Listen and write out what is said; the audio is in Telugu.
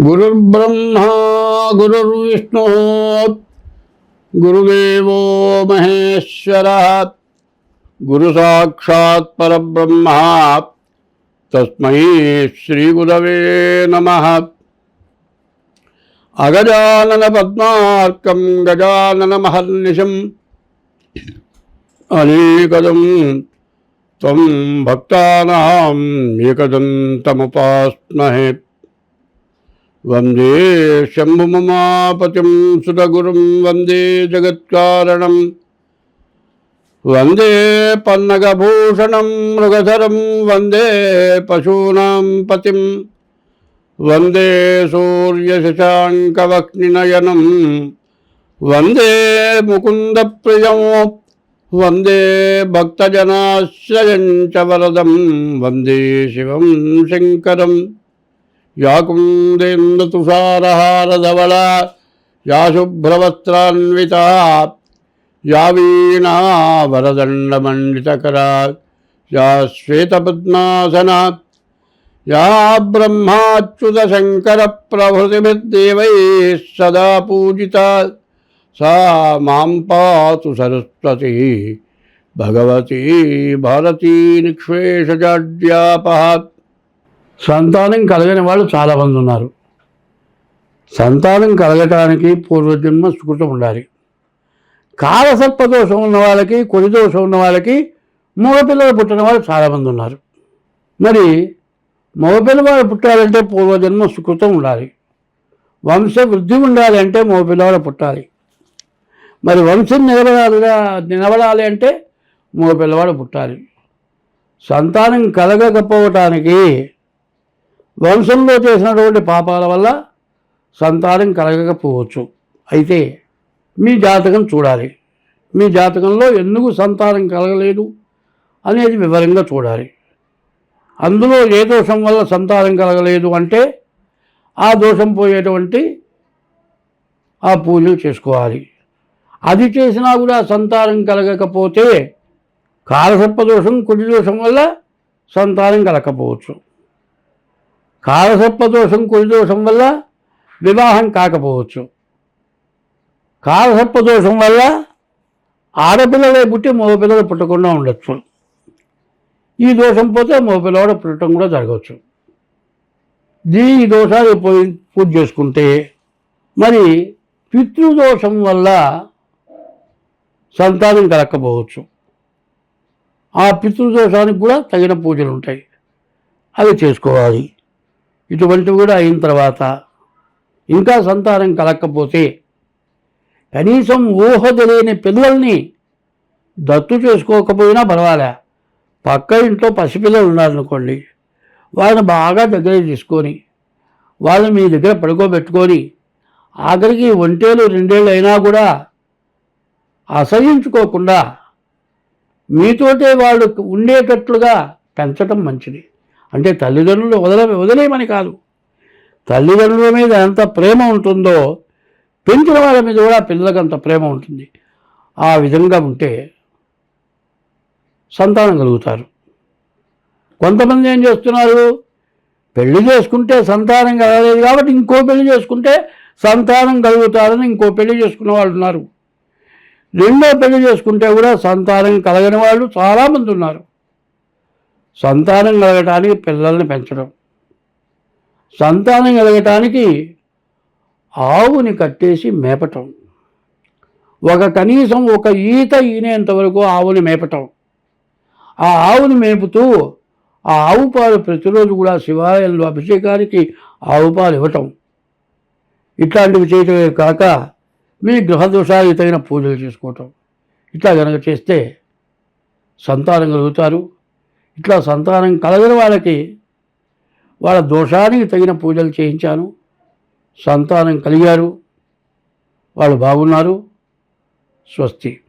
गुरुर्ब्रह्मा, गुरुर्विष्णु, गुरुदेव महेश्वर गुरु गुरुसाक्षात् परब्रह्म नम अगजानन नमः। गजानन गजाननमहर्निशम् अनेकदं त्वं भक्तानाम् एकदन्तमुपास्महे வந்தே சம்புமமாபதிம் சுதகுரும் வந்தே ஜெகத்காரணம். வந்தே பன்னகபூஷணம் மிருகதரம் வந்தே பசூனாம் பதிம். வந்தே சூரியசசாங்கவக்னிநயனம் வந்தே முகுந்தப்பிரியம். வந்தே பக்தஜனாசிரயஞ்ச வரதம். வந்தே சிவம் சங்கரம். या कुन्देन्दुतुषारहारधवला या शुभ्रवस्त्रान्विता या वीणा वरदण्डमण्डितकरा या श्वेतपद्मासना या ब्रह्माच्युतशङ्करप्रभृतिभिर्देवैः सदा पूजिता, सा माँ पातु सरस्वती, भगवती भारती निक्षेषजाड्यापः సంతానం కలగని వాళ్ళు చాలామంది ఉన్నారు. సంతానం కలగటానికి పూర్వజన్మ సుకృతం ఉండాలి. కాలసర్పదోషం ఉన్న వాళ్ళకి కొని దోషం ఉన్న వాళ్ళకి మగపిల్లలు పుట్టిన వాళ్ళు చాలామంది ఉన్నారు. మరి మగపిల్లవాడు పుట్టాలంటే పూర్వజన్మ సుకృతం ఉండాలి. వంశ వృద్ధి ఉండాలి అంటే మగపిల్లవాడు పుట్టాలి. మరి వంశం నిలబడాలిగా నిలబడాలి అంటే మగపిల్లవాడు పుట్టాలి. సంతానం కలగకపోవటానికి వంశంలో చేసినటువంటి పాపాల వల్ల సంతానం కలగకపోవచ్చు. అయితే మీ జాతకం చూడాలి. మీ జాతకంలో ఎందుకు సంతానం కలగలేదు అనేది వివరంగా చూడాలి. అందులో ఏ దోషం వల్ల సంతానం కలగలేదు అంటే ఆ దోషం పోయేటువంటి ఆ పూజలు చేసుకోవాలి. అది చేసినా కూడా సంతానం కలగకపోతే కాలసర్ప దోషం కుడి దోషం వల్ల సంతానం కలగకపోవచ్చు. కాలసర్పదోషం కుడిదోషం వల్ల వివాహం కాకపోవచ్చు. కాలసర్పదోషం వల్ల ఆడపిల్లలే పుట్టి మగపిల్లలు పుట్టకుండా ఉండొచ్చు. ఈ దోషం పోతే మగపిల్లవాడు పుట్టడం కూడా జరగవచ్చు. దీ ఈ దోషాలు పోయి పూజ చేసుకుంటే మరి పితృదోషం వల్ల సంతానం కలక్కపోవచ్చు ఆ పితృదోషానికి కూడా తగిన పూజలు ఉంటాయి అవి చేసుకోవాలి. ఇటువంటివి కూడా అయిన తర్వాత ఇంకా సంతానం కలక్కపోతే కనీసం ఊహ తెలియని పిల్లల్ని దత్తు చేసుకోకపోయినా పర్వాలే. పక్క ఇంట్లో పసిపిల్లలు ఉన్నారనుకోండి వాళ్ళని బాగా దగ్గర తీసుకొని వాళ్ళని మీ దగ్గర పడుకోబెట్టుకొని ఆఖరికి ఒంటేళ్ళు రెండేళ్ళు అయినా కూడా అసహించుకోకుండా మీతోటే వాళ్ళు ఉండేటట్లుగా పెంచటం మంచిది. అంటే తల్లిదండ్రులు వదల వదిలేయమని కాదు. తల్లిదండ్రుల మీద ఎంత ప్రేమ ఉంటుందో పెంచిన వాళ్ళ మీద కూడా పిల్లలకు అంత ప్రేమ ఉంటుంది. ఆ విధంగా ఉంటే సంతానం కలుగుతారు. కొంతమంది ఏం చేస్తున్నారు? పెళ్ళి చేసుకుంటే సంతానం కలగలేదు కాబట్టి ఇంకో పెళ్ళి చేసుకుంటే సంతానం కలుగుతారని ఇంకో పెళ్ళి చేసుకున్న వాళ్ళు ఉన్నారు. రెండో పెళ్ళి చేసుకుంటే కూడా సంతానం కలగని వాళ్ళు చాలామంది ఉన్నారు. సంతానం కలగటానికి పిల్లల్ని పెంచడం. సంతానం కలగటానికి ఆవుని కట్టేసి మేపటం. ఒక కనీసం ఒక ఈత ఈనేంత వరకు ఆవుని మేపటం. ఆ ఆవుని మేపుతూ ఆ ఆవు పాలు ప్రతిరోజు కూడా శివాలయంలో అభిషేకానికి ఆవు పాలు ఇవ్వటం. ఇట్లాంటివి చేయటమే కాక మీ గృహదోషాలు తగిన పూజలు చేసుకోవటం. ఇట్లా కనుక చేస్తే సంతానం కలుగుతారు. ఇట్లా సంతానం కలగని వాళ్ళకి వాళ్ళ దోషానికి తగిన పూజలు చేయించాను. సంతానం కలిగారు. వాళ్ళు బాగున్నారు. స్వస్తి.